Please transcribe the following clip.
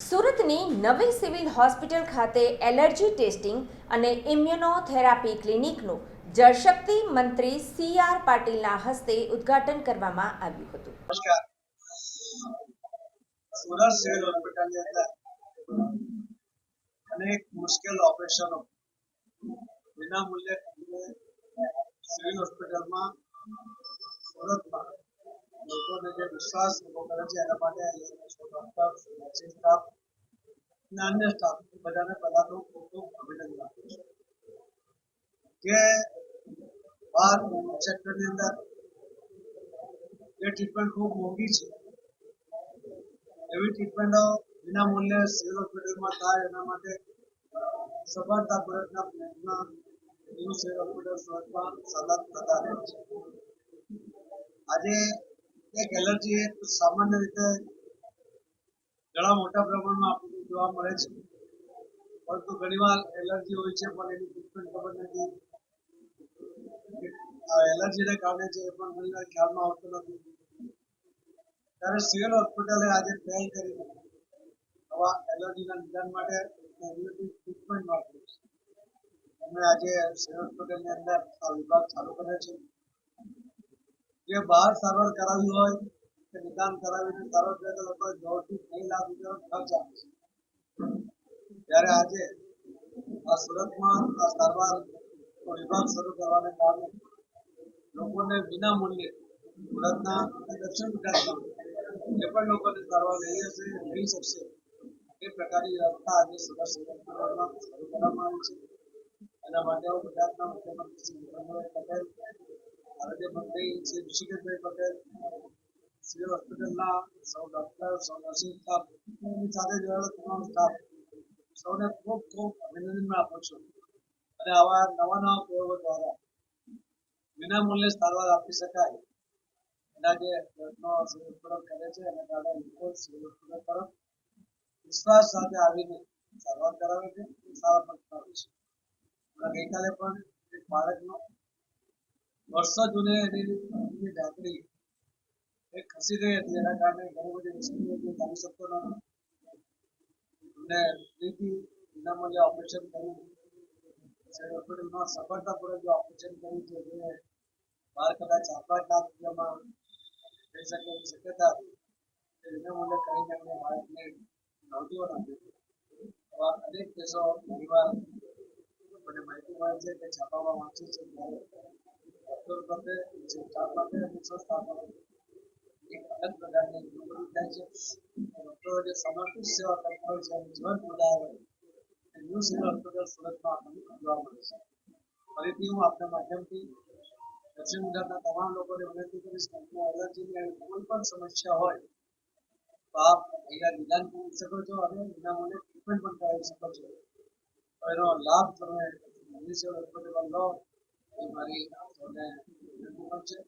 સુરતની નવી civil hospital ખાતે એલર્જી ટેસ્ટિંગ અને ઇમ્યુનોથેરાપી ક્લિનિકનું જળશક્તિ મંત્રી સી આર પાટીલના હસ્તે ઉદ્ઘાટન કરવામાં આવ્યું હતું. સુરત સિવિલ હોસ્પિટલની અંદર અનેક મુશ્કેલ ઓપરેશનો વિના મૂલ્યે સિવિલ હોસ્પિટલમાં સુરતમાં લોકોને જે વિશ્વાસ લોકો કરે છે, એના માટે અન્ય સ્ટાફ બધાને પહેલા તો ખૂબ ખૂબ અભિનંદન આપું છું. કે બહાર સેક્ટરની અંદર જે ટ્રીટમેન્ટ ખૂબ મોંઘી છે, એવી ટ્રીટમેન્ટો વિના મૂલ્યે સિવિલ હોસ્પિટલમાં થાય, એના માટે સફળતાપૂર્વકના પ્રયત્ન ન્યૂ સિવિલ હોસ્પિટલ સુરતમાં સતત થતા છે. આજે એક એલર્જી એક સામાન્ય રીતે ઘણા મોટા પ્રમાણમાં આપણને જોવા મળે છે. પરંતુ ઘણીવાર એલર્જી હોય છે, પણ એની ટ્રીટમેન્ટ ખબર નથી. એલર્જીને કારણે છે એ પણ ઘણીવાર ખ્યાલમાં આવતું નથી. ત્યારે સિવિલ હોસ્પિટલે આજે પહેલ કરી આવા એલર્જીના નિદાન માટે ટ્રીટમેન્ટ ટ્રીટમેન્ટ માટે. અમે આજે સિવિલ હોસ્પિટલની અંદર આ વિભાગ ચાલુ કર્યો છે. જે બહાર સારવાર કરાવી હોય, કે નિદાન કરાવીને સારવાર કરે તો લોકો દોઢથી ત્રણ લાખ ખર્ચ આપે છે. ત્યારે આજે આ સુરતમાં આ સારવાર વિભાગ શરૂ કરવાને કારણે લોકોને વિના મૂલ્યે સુરતના દક્ષિણ ગુજરાતના જે પણ લોકોને સારવાર લઈ હશે લઈ શકશે, એ પ્રકારની વ્યવસ્થા આજે સુરત શરૂ કરવામાં આવી છે. એના માટે હું ગુજરાતના મુખ્યમંત્રી શ્રી ભૂપેન્દ્રભાઈ પટેલ આરોગ્ય મંત્રી શ્રી ઋષિકેશભાઈ પટેલ સિવિલ હોસ્પિટલના સૌ ડોક્ટર સૌ નર્સિંગ સ્ટાફ સાથે જોડાયેલો તમામ સ્ટાફ સૌને ખૂબ ખૂબ અભિનંદન આપું છું અને આવા નવા નવા પ્રયોગો દ્વારા વિનામૂલ્યે સારવાર આપી શકાય એના જે પ્રયત્નો સિવિલ હોસ્પિટલ કરે છે એના કારણે લોકો સિવિલ હોસ્પિટલ તરફ વિશ્વાસ સાથે આવીને સારવાર કરાવે છે સારા પણ છે ગઈકાલે પણ એક બાળકનો વર્ષો જૂને એની એની ઢાંકણી એ ખસી ગઈ હતી. એના કારણે ઘણી બધી જે ચાલી શકતો ન હતો અને ફરીથી વિનામૂલ્યે ઓપરેશન કર્યું હોસ્પિટલમાં સફળતાપૂર્વક જે ઓપરેશન કર્યું છે, જે બાર કદાચ પાંચ લાખ રૂપિયામાં થઈ શકે એવી શક્યતા હતી. વિનામૂલ્યે કરીને એમણે બાળકને નવજીવન આપ્યું આવા અનેક કેસો ઘણીવાર મને માહિતી મળે છે કે છાપામાં વાંચી છે, ત્યારે ફરીથી હું આપના માધ્યમથી દક્ષિણ ગુજરાતના તમામ લોકોને વિનંતી કરીશ કંપની એલર્જીની આવી કોઈ પણ સમસ્યા હોય તો આપ અહીંયા નિદાન કરી શકો છો અને વિનામૂલ્યે ટ્રીટમેન્ટ પણ કરાવી શકો છો એનો લાભ તમે સિવિલ હોસ્પિટલમાં લો મારી છે.